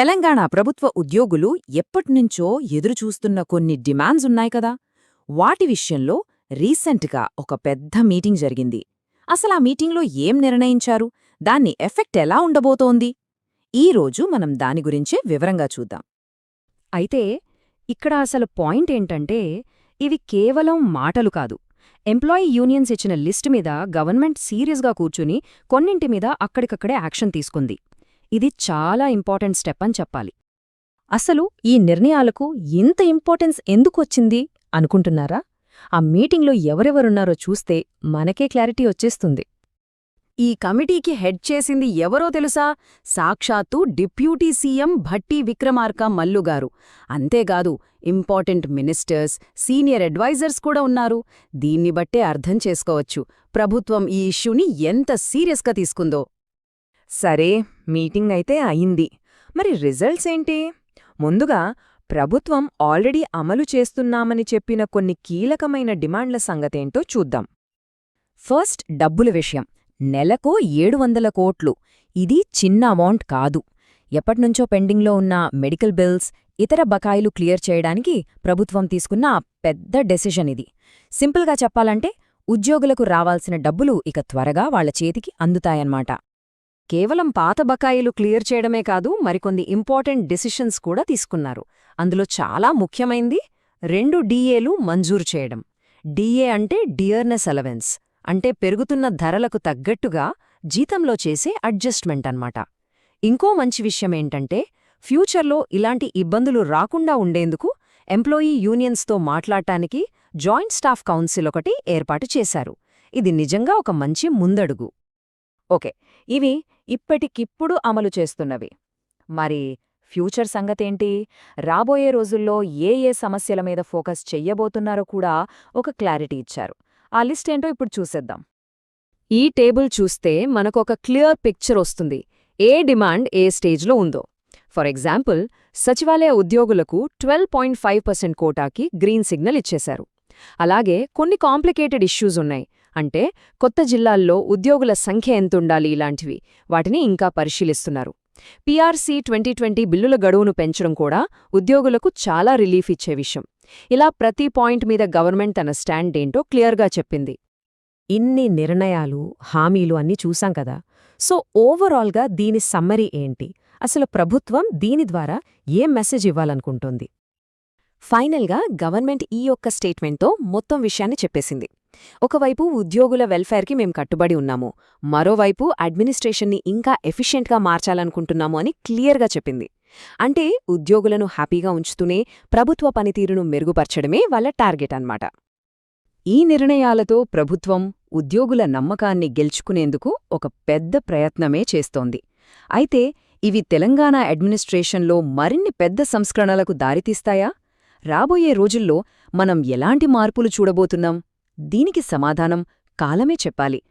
తెలంగాణ ప్రభుత్వ ఉద్యోగులు ఎప్పటినుంచో ఎదురుచూస్తున్న కొన్ని డిమాండ్స్ ఉన్నాయి కదా. వాటి విషయంలో రీసెంట్గా ఒక పెద్ద మీటింగ్ జరిగింది. అసలు ఆ మీటింగ్లో ఏం నిర్ణయించారు? దాన్ని ఎఫెక్ట్ ఎలా ఉండబోతోంది? ఈరోజు మనం దాని గురించే వివరంగా చూద్దాం. అయితే ఇక్కడ అసలు పాయింట్ ఏంటంటే ఇవి కేవలం మాటలు కాదు. ఎంప్లాయీ యూనియన్స్ ఇచ్చిన లిస్ట్ మీద గవర్నమెంట్ సీరియస్గా కూర్చుని కొన్నింటి మీద అక్కడికక్కడే యాక్షన్ తీసుకుంది. ఇది చాలా ఇంపార్టెంట్ స్టెప్ అని చెప్పాలి. అసలు ఈ నిర్ణయాలకు ఇంత ఇంపార్టెన్స్ ఎందుకొచ్చింది అనుకుంటున్నారా? ఆ మీటింగ్లో ఎవరెవరున్నారో చూస్తే మనకే క్లారిటీ వచ్చేస్తుంది. ఈ కమిటీకి హెడ్ చేసింది ఎవరో తెలుసా? సాక్షాత్తు డిప్యూటీ సీఎం భట్టి విక్రమార్క మల్లుగారు అంతేకాదు ఇంపార్టెంట్ మినిస్టర్స్ సీనియర్ అడ్వైజర్స్ కూడా ఉన్నారు. దీన్ని బట్టే అర్థం చేసుకోవచ్చు. ప్రభుత్వం ఈ ఇష్యూని ఎంత సీరియస్గా తీసుకుందో. సరే మీటింగ్ అయితే అయింది. మరి రిజల్ట్స్ ఏంటి? ముందుగా ప్రభుత్వం ఆల్రెడీ అమలు చేస్తున్నామని చెప్పిన కొన్ని కీలకమైన డిమాండ్ల సంగతేంటో చూద్దాం. ఫస్ట్ డబ్బుల విషయం. నెలకు ఏడు వందల కోట్లు. ఇది చిన్న అమౌంట్ కాదు. ఎప్పటినుంచో పెండింగ్లో ఉన్న మెడికల్ బిల్స్ ఇతర బకాయిలు క్లియర్ చేయడానికి ప్రభుత్వం తీసుకున్న పెద్ద డెసిషన్ ఇది. సింపుల్గా చెప్పాలంటే ఉద్యోగులకు రావాల్సిన డబ్బులు ఇక త్వరగా వాళ్ళ చేతికి అందుతాయన్నమాట. కేవలం పాత బకాయిలు క్లియర్ చేయడమే కాదు మరికొన్ని ఇంపార్టెంట్ డెసిషన్స్ కూడా తీసుకున్నారు. అందులో చాలా ముఖ్యమైంది రెండు డీఏలు మంజూరు చేయడం. డీఏ అంటే డియర్నెస్ అలవెన్స్ అంటే పెరుగుతున్న ధరలకు తగ్గట్టుగా జీతంలో చేసే అడ్జస్ట్మెంట్ అన్నమాట. ఇంకో మంచి విషయమేంటంటే ఫ్యూచర్లో ఇలాంటి ఇబ్బందులు రాకుండా ఉండేందుకు ఎంప్లాయీ యూనియన్స్తో మాట్లాడటానికి జాయింట్ స్టాఫ్ కౌన్సిల్ ఒకటి ఏర్పాటు చేశారు. ఇది నిజంగా ఒక మంచి ముందడుగు. ఓకే. ఇవి ఇప్పటికిప్పుడు అమలు చేస్తున్నవి. మరి ఫ్యూచర్ సంగతేంటి? రాబోయే రోజుల్లో ఏ ఏ సమస్యల మీద ఫోకస్ చెయ్యబోతున్నారో కూడా ఒక క్లారిటీ ఇచ్చారు. ఆ లిస్ట్ ఏంటో ఇప్పుడు చూసేద్దాం. ఈ టేబుల్ చూస్తే మనకొక క్లియర్ పిక్చర్ వస్తుంది. ఏ డిమాండ్ ఏ స్టేజ్లో ఉందో. ఫర్ ఎగ్జాంపుల్ సచివాలయ ఉద్యోగులకు ట్వెల్వ్ పాయింట్ ఫైవ్ పర్సెంట్ కోటాకి గ్రీన్ సిగ్నల్ ఇచ్చేశారు. అలాగే కొన్ని కాంప్లికేటెడ్ ఇష్యూస్ ఉన్నాయి. అంటే కొత్త జిల్లాల్లో ఉద్యోగుల సంఖ్య ఎంతుండాలి ఇలాంటివి. వాటిని ఇంకా పరిశీలిస్తున్నారు. పీఆర్సీ ట్వంటీ ట్వంటీ బిల్లుల గడువును పెంచడం కూడా ఉద్యోగులకు చాలా రిలీఫ్ ఇచ్చే విషయం. ఇలా ప్రతి పాయింట్ మీద గవర్నమెంట్ తన స్టాండ్ ఏంటో క్లియర్గా చెప్పింది. ఇన్ని నిర్ణయాలు హామీలు అన్నీ చూసాం కదా. సో ఓవరాల్గా దీని సమ్మరీ ఏంటి? అసలు ప్రభుత్వం దీని ద్వారా ఏం మెసేజ్ ఇవ్వాలనుకుంటోంది? ఫైనల్గా గవర్నమెంట్ ఈ యొక్క స్టేట్మెంట్తో మొత్తం విషయాన్ని చెప్పేసింది. ఒకవైపు ఉద్యోగుల వెల్ఫేర్కి మేం కట్టుబడి ఉన్నాము మరోవైపు అడ్మినిస్ట్రేషన్ని ఇంకా ఎఫిషియెంట్గా మార్చాలనుకుంటున్నాము అని క్లియర్గా చెప్పింది. అంటే ఉద్యోగులను హ్యాపీగా ఉంచుతూనే ప్రభుత్వ పనితీరును మెరుగుపరచడమే వాళ్ళ టార్గెట్ అన్నమాట. ఈ నిర్ణయాలతో ప్రభుత్వం ఉద్యోగుల నమ్మకాన్ని గెలుచుకునేందుకు ఒక పెద్ద ప్రయత్నమే చేస్తోంది. అయితే ఇవి తెలంగాణ అడ్మినిస్ట్రేషన్లో మరిన్ని పెద్ద సంస్కరణలకు దారితీస్తాయా? రాబోయే రోజుల్లో మనం ఎలాంటి మార్పులు చూడబోతున్నాం? దీనికి సమాధానం కాలమే చెప్పాలి.